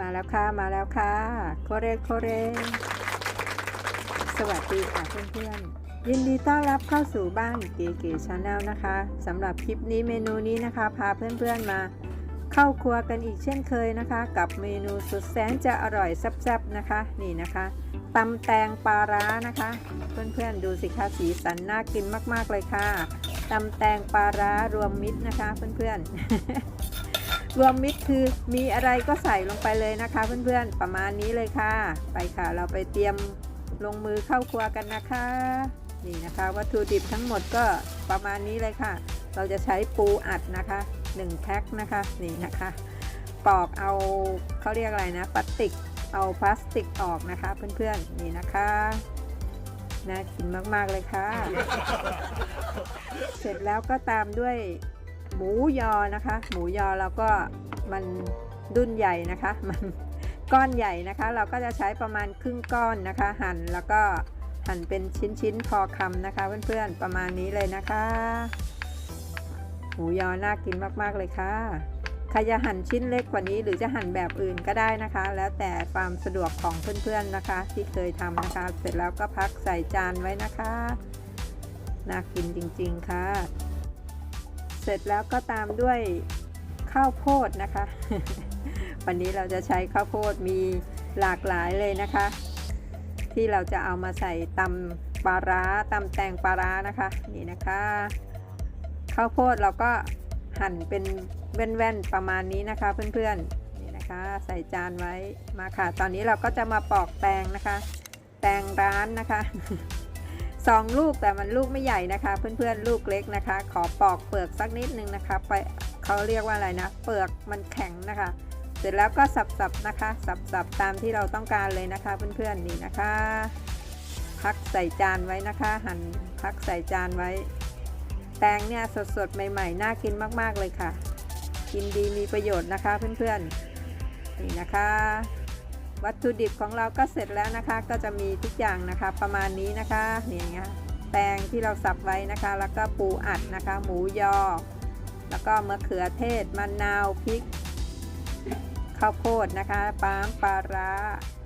มาแล้วค่ะ มาแล้วค่ะโคเรโคเร สวัสดีค่ะเพื่อนๆ ยินดีต้อนรับเข้าสู่บ้านเก๋ๆชาแนลนะคะสำหรับคลิปนี้เมนูนี้นะคะ พาเพื่อนๆมาเข้าครัวกันอีกเช่นเคยนะคะ กับเมนูสุดแสนจะอร่อยแซ่บๆนะคะ นี่นะคะตำแตงปลาร้านะคะ เพื่อนๆดูสิคะสีสันน่ากินมากๆเลยค่ะตำแตงปลาร้ารวมมิตรนะคะ เพื่อนๆ รวมมิตรคือมีอะไรก็ใส่ลงไปเลยนะคะ เพื่อนๆประมาณนี้เลยค่ะ ไปค่ะเราไปเตรียมลงมือเข้าครัวกันนะคะ นี่นะคะ วัตถุดิบทั้งหมดก็ประมาณนี้เลยค่ะ เราจะใช้ปูอัดนะคะ1แพ็คนะคะนี่นะคะปอกเอาเขาเรียกอะไรนะพลาสติกเอาพลาสติกออกนะคะเพื่อนๆนี่นะคะน่ากินมากๆเลยค่ะ เสร็จแล้วก็ตามด้วย หมูยอนะคะ หมูยอเราก็มันดุนใหญ่นะคะ มันก้อนใหญ่นะคะ เราก็จะใช้ประมาณครึ่งก้อนนะคะ หั่นแล้วก็หั่นเป็นชิ้นๆพอคำนะคะ เพื่อนๆประมาณนี้เลยนะคะ หมูยอน่ากินมากๆเลยค่ะใครจะหั่นชิ้นเล็กกว่านี้หรือจะหั่นแบบอื่นก็ได้นะคะ แล้วแต่ความสะดวกของเพื่อนๆนะคะ ที่เคยทำนะคะ เสร็จแล้วก็พักใส่จานไว้นะคะ น่ากินจริงๆค่ะ เสร็จแล้วก็ตามด้วยข้าวโพดนะคะ วันนี้เราจะใช้ข้าวโพดมีหลากหลายเลยนะคะ ที่เราจะเอามาใส่ตำปลาร้าตำแตงปลาร้านะคะนี่นะคะข้าวโพดเราก็หั่นเป็นแว่นๆประมาณนี้นะคะ เพื่อนๆนี่นะคะ ใส่จานไว้มาค่ะ ตอนนี้เราก็จะมาปอกแตงนะคะ แตงร้านนะคะ สองลูกแต่มันลูกไม่ใหญ่นะคะ เพื่อนๆลูกเล็กนะคะ ขอปอกเปลือกสักนิดนึงนะคะไปเขาเรียกว่าอะไรนะ เปลือกมันแข็งนะคะ เสร็จแล้วก็สับๆนะคะ สับๆตามที่เราต้องการเลยนะคะ เพื่อนๆนี่นะคะ พักใส่จานไว้นะคะ หั่นพักใส่จานไว้ แตงเนี่ยสดๆใหม่ๆน่ากินมากๆเลยค่ะ กินดีมีประโยชน์นะคะ เพื่อนๆนี่นะคะ วัตถุดิบของเราก็เสร็จแล้วนะคะ ก็จะมีทุกอย่างนะคะประมาณนี้นะคะนี่ไงแตงที่เราสับไว้นะคะ แล้วก็ปูอัดนะคะ หมูยอ แล้วก็มะเขือเทศมะนาวพริกข้าวโพดนะคะปาล์มปลาร้า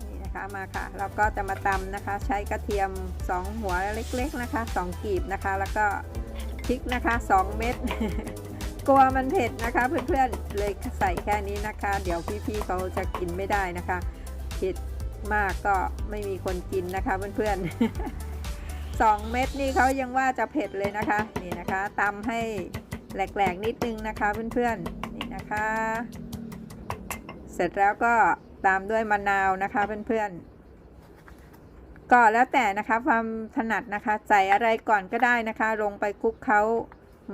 นี่นะคะมาค่ะเราก็จะมาตำนะคะ ใช้กระเทียม 2 หัวเล็กๆนะคะ 2 กีบนะคะ แล้วก็พริกนะคะ 2 เม็ดกลัวมันเผ็ดนะคะ เพื่อนๆเลยใส่แค่นี้นะคะ เดี๋ยวพี่ๆเขาจะกินไม่ได้นะคะ เผ็ดมากก็ไม่มีคนกินนะคะเพื่อนๆสองเม็ดนี่เขายังว่าจะเผ็ดเลยนะคะ นี่นะคะตำให้แหลกๆนิดนึงนะคะเพื่อนๆนี่นะคะ เสร็จแล้วก็ตามด้วยมะนาวนะคะเพื่อนๆก็แล้วแต่นะคะความถนัดนะคะใส่อะไรก่อนก็ได้นะคะ ลงไปคลุกเขา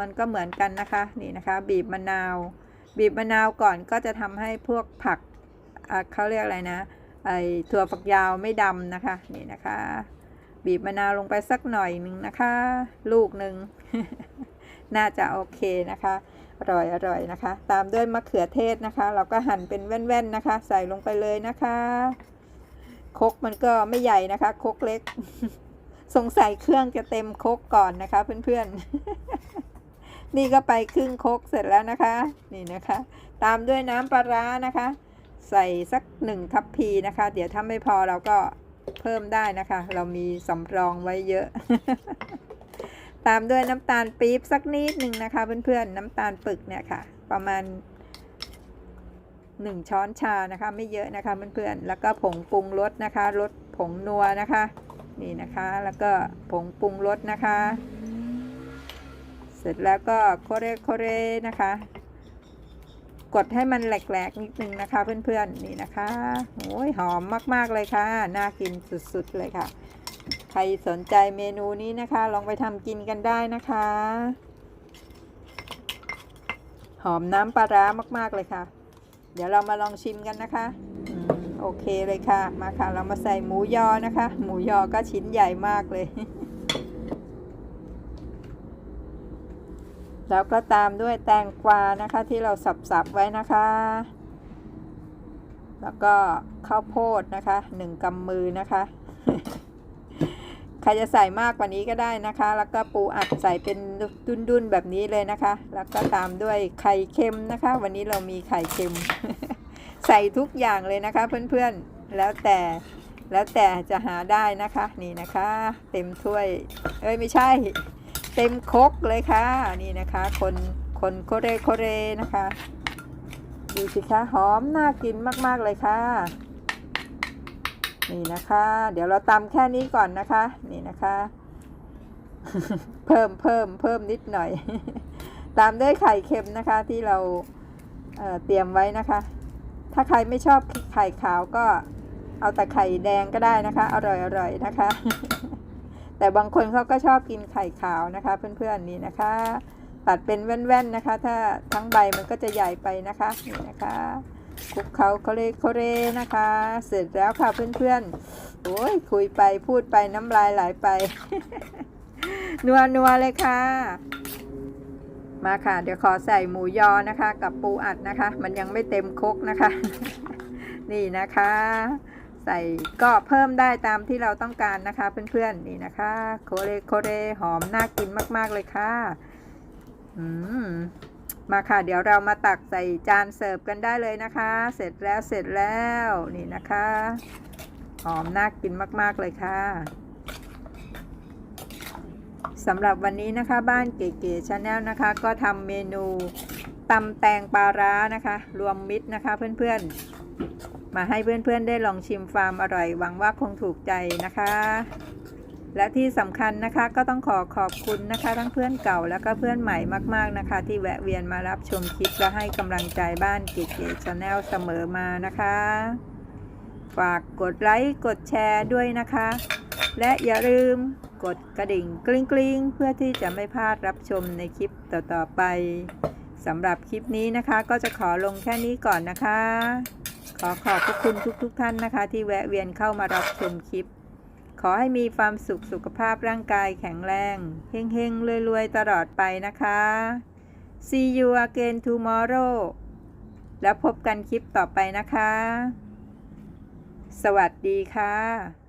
มันก็เหมือนกันนะคะนี่นะคะ บีบมะนาว บีบมะนาวก่อนก็จะทำให้พวกผักเขาเรียกอะไรนะ ไอถั่วฝักยาวไม่ดำนะคะ นี่นะคะ บีบมะนาวลงไปสักหน่อยหนึ่งนะคะ ลูกหนึ่งน่าจะโอเคนะคะอร่อยอร่อยนะคะ ตามด้วยมะเขือเทศนะคะ เราก็หั่นเป็นแว่นๆนะคะ ใส่ลงไปเลยนะคะคกมันก็ไม่ใหญ่นะคะคกเล็ก สงสัยเครื่องจะเต็มคกก่อนนะคะ เพื่อนๆ นี่ก็ไปครึ่งคกเสร็จแล้วนะคะ นี่นะคะ ตามด้วยน้ำปลาร้านะคะ ใส่สักหนึ่งทัพพีนะคะ เดี๋ยวถ้าไม่พอเราก็เพิ่มได้นะคะ เรามีสำรองไว้เยอะ ตามด้วยน้ำตาลปี๊บสักนิดหนึ่งนะคะ เพื่อนๆน้ำตาลปึกเนี่ยค่ะ ประมาณหนึ่งช้อนชานะคะไม่เยอะนะคะเพื่อนๆแล้วก็ผงปรุงรสนะคะรสผงนัวนะคะ นี่นะคะแล้วก็ผงปรุงรสนะคะ เสร็จแล้วก็โคเรโคเรนะคะ กดให้มันแหลกๆนิดนึงนะคะเพื่อนๆนี่นะคะโอ้ยหอมมากๆเลยค่ะ น่ากินสุดๆเลยค่ะ ใครสนใจเมนูนี้นะคะ ลองไปทำกินกันได้นะคะ หอมน้ำปลาร้ามากๆเลยค่ะ เดี๋ยวเรามาลองชิมกันนะคะโอเคเลยค่ะ มาค่ะ เรามาใส่หมูยอนะคะ หมูยอก็ชิ้นใหญ่มากเลย แล้วก็ตามด้วยแตงกวานะคะที่เราสับๆไว้นะคะ แล้วก็ข้าวโพดนะคะหนึ่งกำมือนะคะ ใครจะใส่มากกว่านี้ก็ได้นะคะ แล้วก็ปูอัดใส่เป็นดุนๆแบบนี้เลยนะคะ แล้วก็ตามด้วยไข่เค็มนะคะ วันนี้เรามีไข่เค็ม ใส่ทุกอย่างเลยนะคะ เพื่อนๆ แล้วแต่แล้วแต่จะหาได้นะคะนี่นะคะ เต็มถ้วย เอ้ยไม่ใช่ เต็มคกเลยค่ะ นี่นะคะ คนคนโคเรโคเรนะคะ ดูสิคะหอมน่ากินมาก ๆ เลยค่ะ นี่นะคะ เดี๋ยวเราตำแค่นี้ก่อนนะคะ นี่นะคะ เพิ่มเพิ่มเพิ่มนิดหน่อย ตามด้วยไข่เค็มนะคะที่เราเเตรียมไว้นะคะ ถ้าใครไม่ชอบไข่ขาวก็เอาแต่ไข่แดงก็ได้นะคะ อร่อยอร่อยนะคะ แต่บางคนเขาก็ชอบกินไข่ขาวนะคะ เพื่อนๆนี่นะคะ ตัดเป็นแว่นๆนะคะ ถ้าทั้งใบมันก็จะใหญ่ไปนะคะนี่นะคะคลุกเขาเขาเลเขาเลนะคะ เสร็จแล้วค่ะเพื่อนๆโอ้ยคุยไปพูดไปน้ำลายไหลไปนัวนัวๆเลยค่ะ มาค่ะ เดี๋ยวขอใส่หมูยอนะคะ กับปูอัดนะคะ มันยังไม่เต็มคกนะคะ นี่นะคะ ใส่ก็เพิ่มได้ตามที่เราต้องการนะคะ เพื่อนๆนี่นะคะ โคเรโคเรหอมน่ากินมากๆเลยค่ะอืมมาค่ะ เดี๋ยวเรามาตักใส่จานเสิร์ฟกันได้เลยนะคะ เสร็จแล้วเสร็จแล้วนี่นะคะหอมน่ากินมาก ๆ เลยค่ะสำหรับวันนี้นะคะบ้านเก๋ๆชาแนลนะคะ ก็ทำเมนูตำแตงปลาร้านะคะ รวมมิตรนะคะเพื่อนๆ มาให้เพื่อนๆได้ลองชิมฟาร์มอร่อย หวังว่าคงถูกใจนะคะ และที่สำคัญนะคะก็ต้องขอขอบคุณนะคะ ทั้งเพื่อนเก่าแล้วก็เพื่อนใหม่มากๆนะคะ ที่แวะเวียนมารับชมคลิปและให้กำลังใจบ้านเก๋ๆชาแนลเสมอมานะคะ ฝากกดไลค์กดแชร์ด้วยนะคะ และอย่าลืมกดกระดิ่งกริ๊งกริ๊งๆเพื่อที่จะไม่พลาดรับชมในคลิปต่อๆไปสำหรับคลิปนี้นะคะ ก็จะขอลงแค่นี้ก่อนนะคะ ขอขอบพระคุณทุกๆทท่านนะคะ ที่แวะเวียนเข้ามารับชมคลิป ขอให้มีความสุขสุขภาพร่างกายแข็งแรงเฮงๆรวยๆตลอดไปนะคะ See you again tomorrow แล้วพบกันคลิปต่อไปนะคะ สวัสดีค่ะ